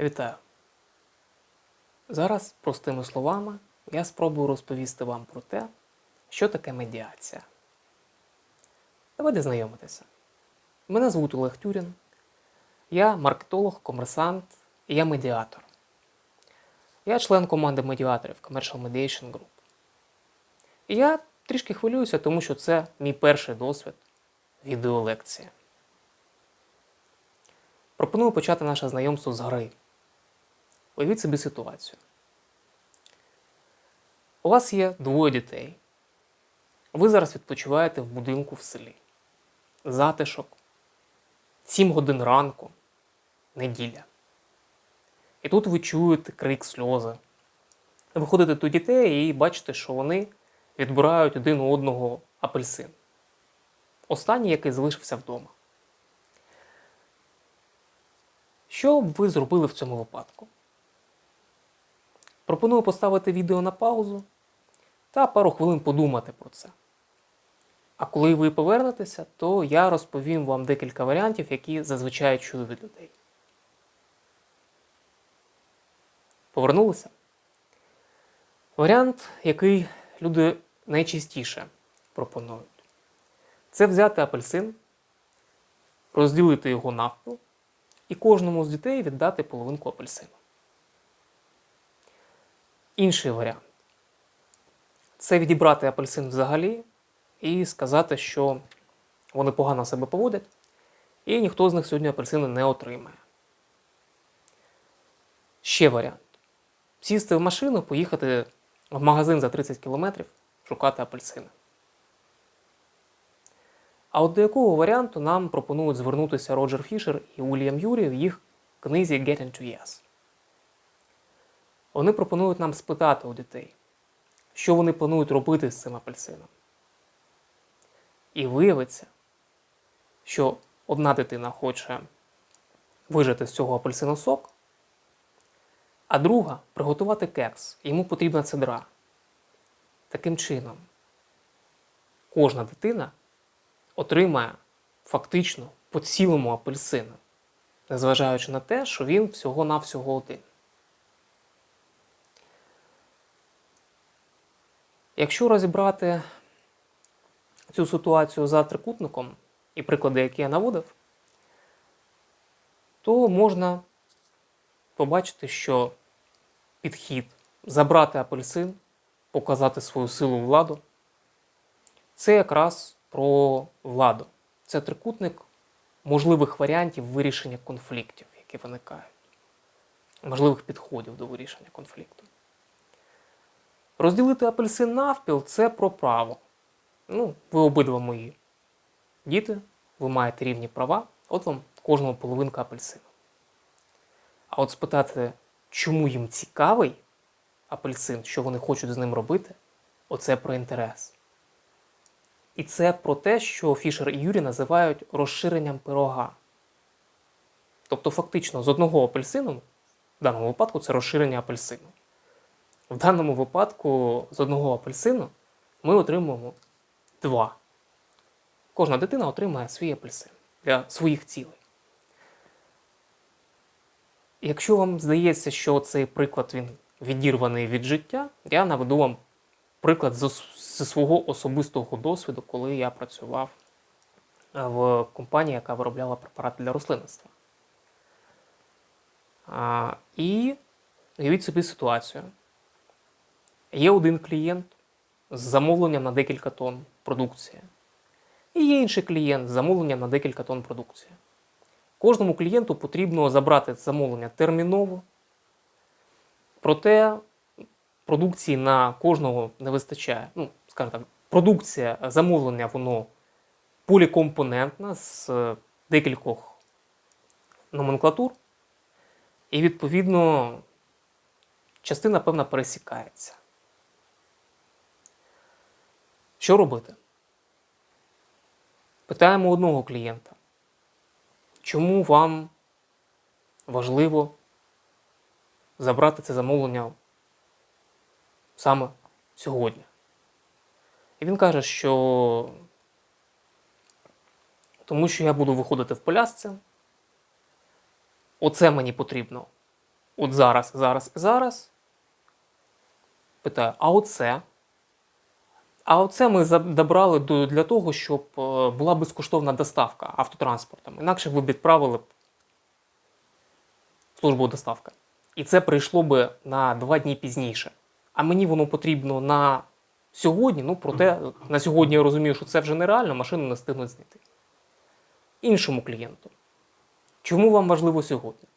Вітаю! Зараз, простими словами, я спробую розповісти вам про те, що таке медіація. Давайте знайомитися. Мене звуть Олег Тюрін. Я маркетолог, комерсант і я медіатор. Я член команди медіаторів Commercial Mediation Group. І я трішки хвилююся, тому що це мій перший досвід відеолекції. Пропоную почати наше знайомство з гри. Уявіть собі ситуацію. У вас є двоє дітей. Ви зараз відпочиваєте в будинку в селі. Затишок. 7 годин ранку. Неділя. І тут ви чуєте крик сльози. Ви ходите до дітей і бачите, що вони відбирають один у одного апельсин. Останній, який залишився вдома. Що б ви зробили в цьому випадку? Пропоную поставити відео на паузу та пару хвилин подумати про це. А коли ви повернетеся, то я розповім вам декілька варіантів, які зазвичай чую від людей. Повернулися? Варіант, який люди найчастіше пропонують, це взяти апельсин, розділити його навпіл і кожному з дітей віддати половинку апельсину. Інший варіант це відібрати апельсин взагалі і сказати, що вони погано себе поводять, і ніхто з них сьогодні апельсини не отримає. Ще варіант. Сісти в машину, поїхати в магазин за 30 кілометрів, шукати апельсини. А от до якого варіанту нам пропонують звернутися Роджер Фішер і Уільям Юрі в їх книзі Get into Yes? Вони пропонують нам спитати у дітей, що вони планують робити з цим апельсином. І виявиться, що одна дитина хоче вижити з цього апельсину сок, а друга приготувати кекс. Йому потрібна цедра. Таким чином, кожна дитина отримає фактично по цілому апельсину, незважаючи на те, що він всього-навсього один. Якщо розібрати цю ситуацію за трикутником і приклади, які я наводив, то можна побачити, що підхід забрати апельсин, показати свою силу владу, це якраз про владу. Це трикутник можливих варіантів вирішення конфліктів, які виникають, можливих підходів до вирішення конфлікту. Розділити апельсин навпіл це про право. Ну, ви обидва мої діти, ви маєте рівні права, от вам кожного половинка апельсину. А от спитати, чому їм цікавий апельсин, що вони хочуть з ним робити, оце про інтерес. І це про те, що Фішер і Юрі називають розширенням пирога. Тобто, фактично, з одного апельсину, в даному випадку це розширення апельсину. В даному випадку з одного апельсину ми отримуємо два. Кожна дитина отримає свій апельсин для своїх цілей. Якщо вам здається, що цей приклад він відірваний від життя, я наведу вам приклад зі свого особистого досвіду, коли я працював е, в компанії, яка виробляла препарати для рослинництва. І уявіть собі ситуацію. Є один клієнт з замовленням на декілька тонн продукції. І є інший клієнт з замовленням на декілька тонн продукції. Кожному клієнту потрібно забрати замовлення терміново. Проте продукції на кожного не вистачає. Ну, скажімо так, продукція замовлення, воно полікомпонентна з декількох номенклатур. І, відповідно, частина певна пересікається. Що робити? Питаємо одного клієнта, чому вам важливо забрати це замовлення саме сьогодні? І він каже, що тому що я буду виходити в полясці, оце мені потрібно от зараз, зараз і зараз. Питаю, а оце? А оце ми добрали для того, щоб е, була безкоштовна доставка автотранспортом. Інакше ви б відправили б службу доставки. І це прийшло би на два дні пізніше. А мені воно потрібно на сьогодні. Ну, проте на сьогодні я розумію, що це вже нереально, машину не встигнуть знайти. Іншому клієнту. Чому вам важливо сьогодні?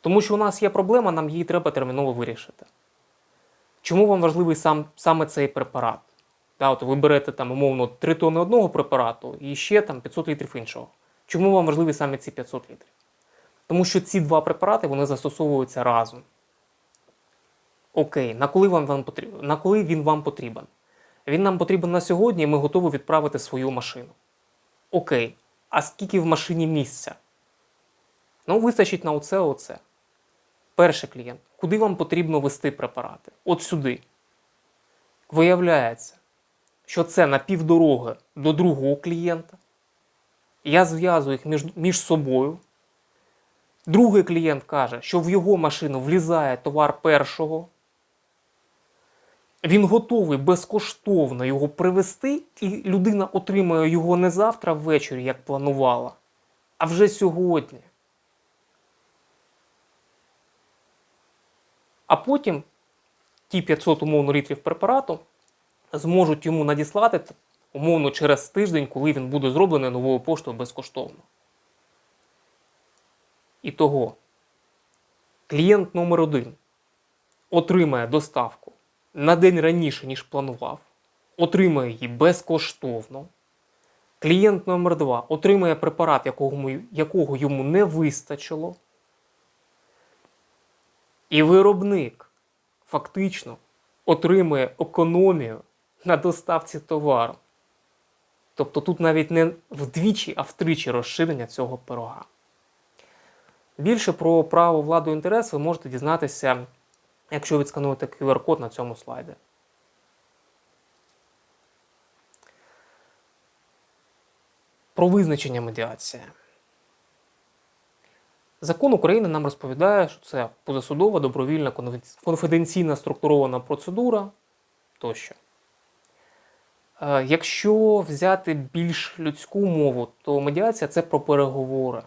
Тому що у нас є проблема, нам її треба терміново вирішити. Чому вам важливий сам, саме цей препарат? Да, от ви берете там, умовно 3 тонни одного препарату і ще там 500 літрів іншого. Чому вам важливі саме ці 500 літрів? Тому що ці два препарати вони застосовуються разом. Окей, на коли, вам, вам потрібен? на коли він вам потрібен? Він нам потрібен на сьогодні, і ми готові відправити свою машину. Окей, а скільки в машині місця? Ну, вистачить на оце, оце. Перший клієнт. Куди вам потрібно вести препарати? От сюди. Виявляється, що це на півдороги до другого клієнта. Я зв'язую їх між, між собою. Другий клієнт каже, що в його машину влізає товар першого. Він готовий безкоштовно його привезти, і людина отримує його не завтра ввечері, як планувала, а вже сьогодні. А потім ті 500 умовно літрів препарату зможуть йому надіслати умовно через тиждень, коли він буде зроблений новою поштою безкоштовно. І того клієнт номер один отримає доставку на день раніше, ніж планував, отримає її безкоштовно. Клієнт номер два отримає препарат, якого, якого йому не вистачило. І виробник фактично отримує економію на доставці товару. Тобто тут навіть не вдвічі, а втричі розширення цього пирога. Більше про право владу інтерес ви можете дізнатися, якщо відскануєте QR-код на цьому слайді. Про визначення медіації. Закон України нам розповідає, що це позасудова, добровільна, конфіденційна структурована процедура тощо. Е, Якщо взяти більш людську мову, то медіація це про переговори.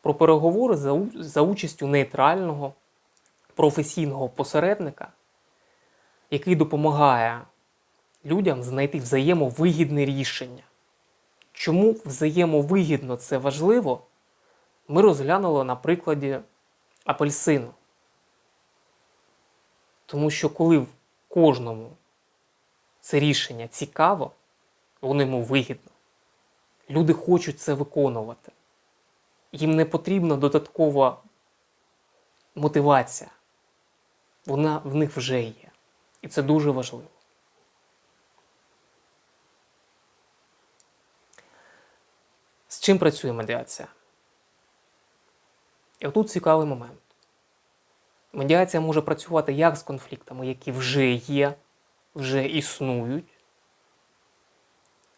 Про переговори за участю нейтрального професійного посередника, який допомагає людям знайти взаємовигідне рішення. Чому взаємовигідно це важливо? ми розглянули на прикладі апельсину. Тому що коли в кожному це рішення цікаво, воно йому вигідно, люди хочуть це виконувати. Їм не потрібна додаткова мотивація. Вона в них вже є. І це дуже важливо. З чим працює медіація? І отут цікавий момент. Медіація може працювати як з конфліктами, які вже є, вже існують,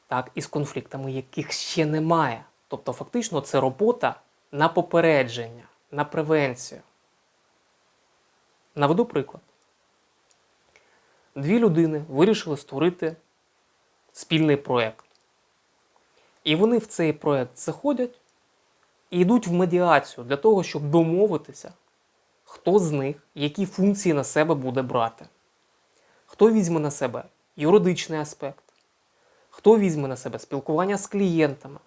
так і з конфліктами, яких ще немає. Тобто, фактично, це робота на попередження, на превенцію. Наведу приклад. Дві людини вирішили створити спільний проєкт. І вони в цей проєкт заходять і йдуть в медіацію для того, щоб домовитися, хто з них які функції на себе буде брати. Хто візьме на себе юридичний аспект, хто візьме на себе спілкування з клієнтами,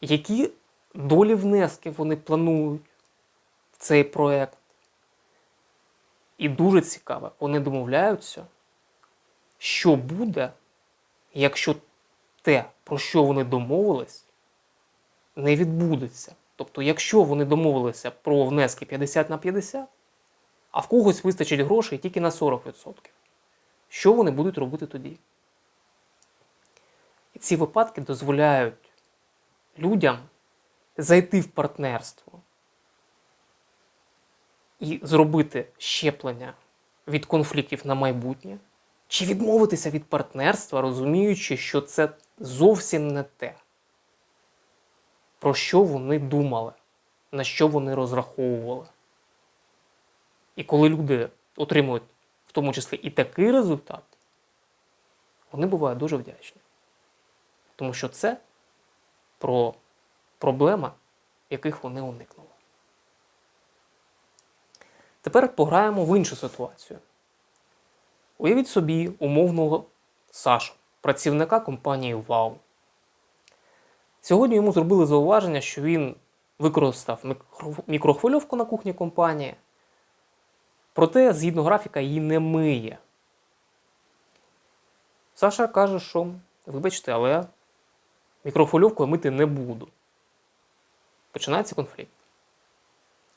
які долі внески вони планують в цей проєкт. І дуже цікаво, вони домовляються, що буде, якщо те, про що вони домовились, не відбудеться. Тобто, якщо вони домовилися про внески 50 на 50, а в когось вистачить грошей тільки на 40%, що вони будуть робити тоді? І ці випадки дозволяють людям зайти в партнерство і зробити щеплення від конфліктів на майбутнє, чи відмовитися від партнерства, розуміючи, що це зовсім не те про що вони думали, на що вони розраховували. І коли люди отримують в тому числі і такий результат, вони бувають дуже вдячні. Тому що це про проблема, яких вони уникнули. Тепер пограємо в іншу ситуацію. Уявіть собі умовного Сашу, працівника компанії ВАУ. Сьогодні йому зробили зауваження, що він використав мікрохвильовку на кухні компанії, проте, згідно графіка, її не миє. Саша каже, що вибачте, але мікрохвильовку я мити не буду. Починається конфлікт.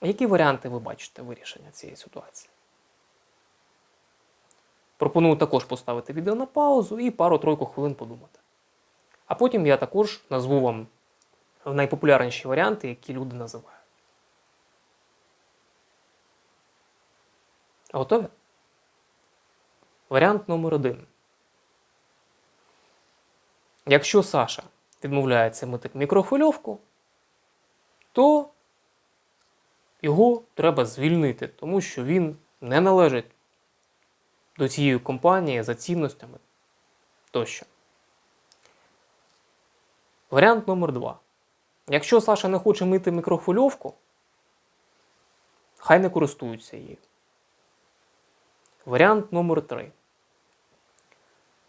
Які варіанти ви бачите вирішення цієї ситуації? Пропоную також поставити відео на паузу і пару-тройку хвилин подумати. А потім я також назву вам найпопулярніші варіанти, які люди називають. Готові? Варіант номер один. Якщо Саша відмовляється мити мікрохвильовку, то його треба звільнити, тому що він не належить до цієї компанії за цінностями тощо. Варіант номер два. Якщо Саша не хоче мити мікрохвильовку, хай не користуються її. Варіант номер три.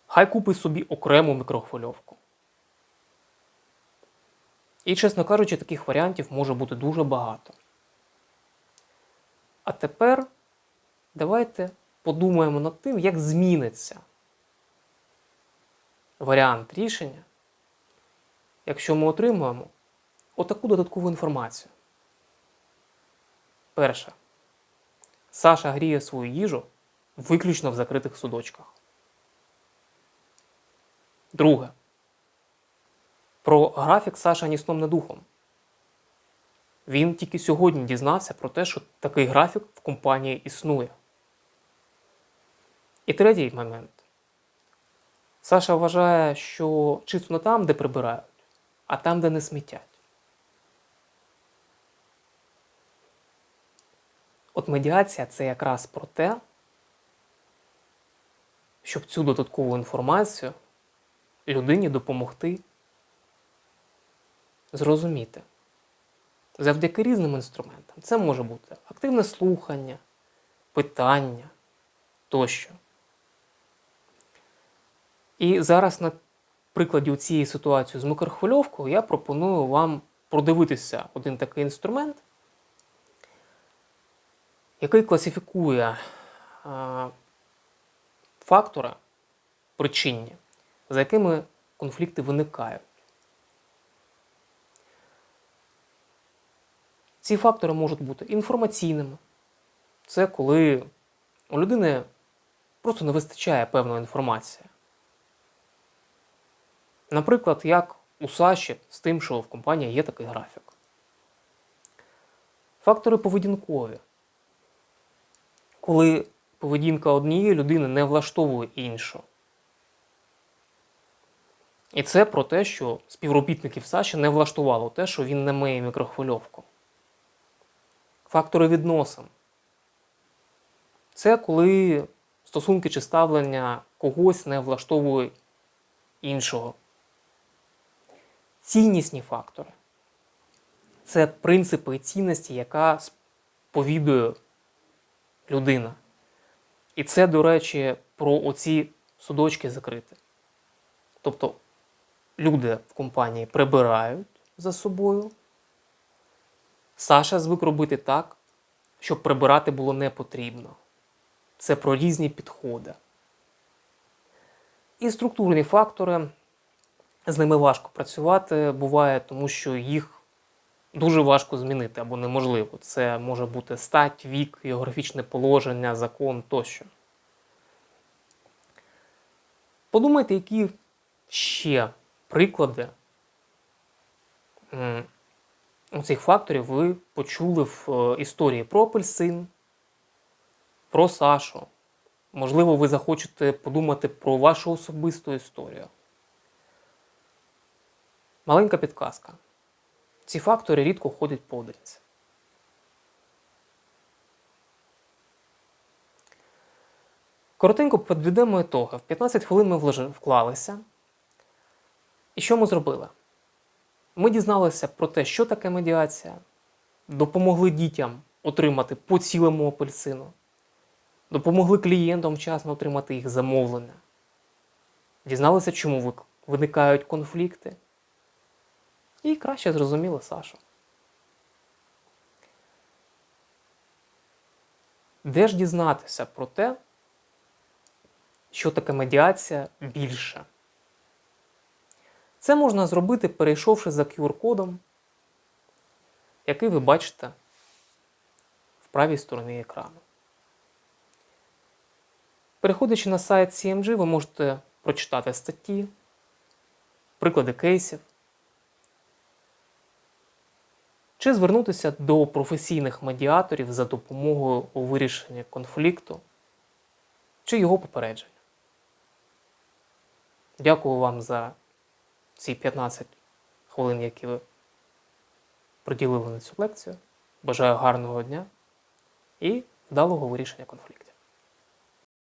Хай купить собі окрему мікрохвильовку. І, чесно кажучи, таких варіантів може бути дуже багато. А тепер давайте подумаємо над тим, як зміниться варіант рішення, якщо ми отримуємо отаку додаткову інформацію. Перше. Саша гріє свою їжу виключно в закритих судочках. Друге. Про графік Саша ні сном, ні духом. Він тільки сьогодні дізнався про те, що такий графік в компанії існує. І третій момент. Саша вважає, що чисто не там, де прибирають, а там, де не смітять. От медіація це якраз про те, щоб цю додаткову інформацію людині допомогти зрозуміти. Завдяки різним інструментам. Це може бути активне слухання, питання тощо. І зараз на прикладі цієї ситуації з микрохвильовкою я пропоную вам продивитися один такий інструмент, який класифікує а, фактори причинні, за якими конфлікти виникають. Ці фактори можуть бути інформаційними. Це коли у людини просто не вистачає певної інформації. Наприклад, як у Саші з тим, що в компанії є такий графік. Фактори поведінкові. Коли поведінка однієї людини не влаштовує іншу. І це про те, що співробітників Саші не влаштувало те, що він не миє мікрохвильовку. Фактори відносин. Це коли стосунки чи ставлення когось не влаштовує іншого. Ціннісні фактори. Це принципи цінності, яка сповідує людина. І це, до речі, про оці судочки закрити. Тобто люди в компанії прибирають за собою. Саша звик робити так, щоб прибирати було не потрібно. Це про різні підходи. І структурні фактори, з ними важко працювати буває, тому що їх дуже важко змінити або неможливо. Це може бути стать, вік, географічне положення, закон тощо. Подумайте, які ще приклади цих факторів ви почули в е, історії про апельсин, про Сашу. Можливо, ви захочете подумати про вашу особисту історію. Маленька підказка. Ці фактори рідко ходять поодинці. Коротенько підведемо ітоги. В 15 хвилин ми вклалися. І що ми зробили? Ми дізналися про те, що таке медіація, допомогли дітям отримати по цілому апельсину, допомогли клієнтам вчасно отримати їх замовлення, дізналися, чому виникають конфлікти, і краще зрозуміли Сашу. Де ж дізнатися про те, що таке медіація більше? Це можна зробити, перейшовши за QR-кодом, який ви бачите в правій стороні екрану. Переходячи на сайт CMG, ви можете прочитати статті, приклади кейсів, чи звернутися до професійних медіаторів за допомогою у вирішенні конфлікту чи його попередження. Дякую вам за ці 15 хвилин, які ви приділили на цю лекцію. Бажаю гарного дня і вдалого вирішення конфлікту.